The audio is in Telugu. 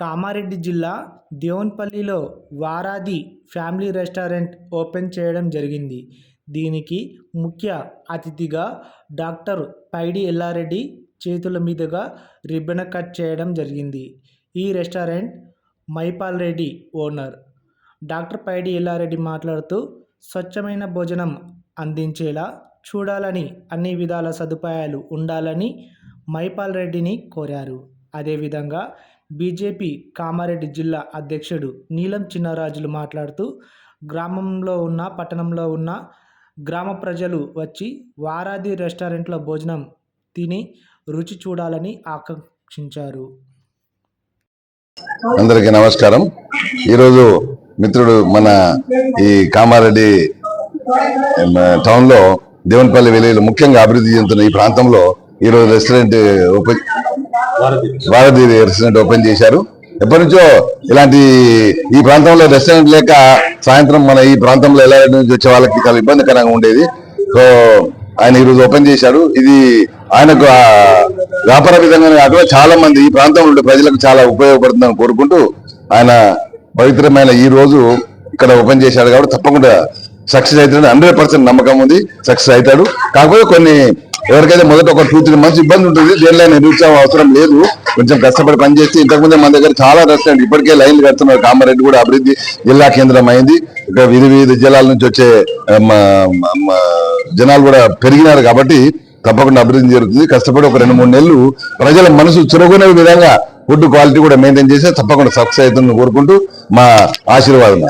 కామారెడ్డి జిల్లా దేవున్పల్లిలో వారాది ఫ్యామిలీ రెస్టారెంట్ ఓపెన్ చేయడం జరిగింది. దీనికి ముఖ్య అతిథిగా డాక్టర్ పైడి ఎల్లారెడ్డి చేతుల మీదుగా రిబ్బన్ కట్ చేయడం జరిగింది. ఈ restaurant Mahipal Reddy owner. Doctor Paidi Yellareddy మాట్లాడుతూ స్వచ్ఛమైన భోజనం అందించేలా చూడాలని అన్ని విధాల సదుపాయాలు ఉండాలని మైపాల్ రెడ్డిని కోరారు. అదేవిధంగా బీజేపీ కామారెడ్డి జిల్లా అధ్యక్షుడు నీలం చిన్నరాజులు మాట్లాడుతూ గ్రామంలో ఉన్న పట్టణంలో ఉన్న గ్రామ ప్రజలు వచ్చి వారాది రెస్టారెంట్లో భోజనం తిని రుచి చూడాలని ఆకాంక్షించారు. అందరికీ నమస్కారం. ఈరోజు మిత్రుడు మన ఈ కామారెడ్డి టౌన్లో దేవన్పల్లి దేవునిపల్లి ముఖ్యంగా అభివృద్ధి చెందుతున్న ఈ ప్రాంతంలో ఈరోజు restaurant open Bharati restaurant open చేశారు. ఎప్పటి నుంచో ఇలాంటి ఈ ప్రాంతంలో రెస్టారెంట్ లేక సాయంత్రం మన ఈ ప్రాంతంలో ఎలా నుంచి వచ్చే వాళ్ళకి చాలా ఇబ్బందికరంగా ఉండేది. సో ఆయన ఈరోజు ఓపెన్ చేశారు. ఇది ఆయనకు వ్యాపార విధంగానే కాకుండా చాలా మంది ఈ ప్రాంతంలో ఉండే ప్రజలకు చాలా ఉపయోగపడుతుందని కోరుకుంటూ ఆయన పవిత్రమైన ఈ రోజు ఇక్కడ ఓపెన్ చేశాడు కాబట్టి తప్పకుండా సక్సెస్ అవుతాడు హండ్రెడ్ పర్సెంట్ నమ్మకం ఉంది. సక్సెస్ అవుతాడు. కాకపోతే కొన్ని ఎవరికైతే మొదట ఒక టూ త్రీ మంత్స్ ఇబ్బంది ఉంటుంది దేనిలో నిరుత్సాహం అవసరం లేదు. కొంచెం కష్టపడి పనిచేస్తే ఇంతకుముందే మన దగ్గర చాలా రెస్టారెంట్ ఇప్పటికే లైన్లు కడుతున్నారు. కామారెడ్డి కూడా అభివృద్ధి జిల్లా కేంద్రం అయింది ఇక వివిధ వివిధ జిల్లాల నుంచి వచ్చే జనాలు కూడా పెరిగినారు కాబట్టి తప్పకుండా అభివృద్ధి జరుగుతుంది. కష్టపడి ఒక రెండు మూడు నెలలు ప్రజల మనసు చురుకునే విధంగా ఫుడ్ క్వాలిటీ కూడా మెయింటైన్ చేస్తే తప్పకుండా సక్సెస్ అవుతుందని కోరుకుంటూ మా ఆశీర్వాదం.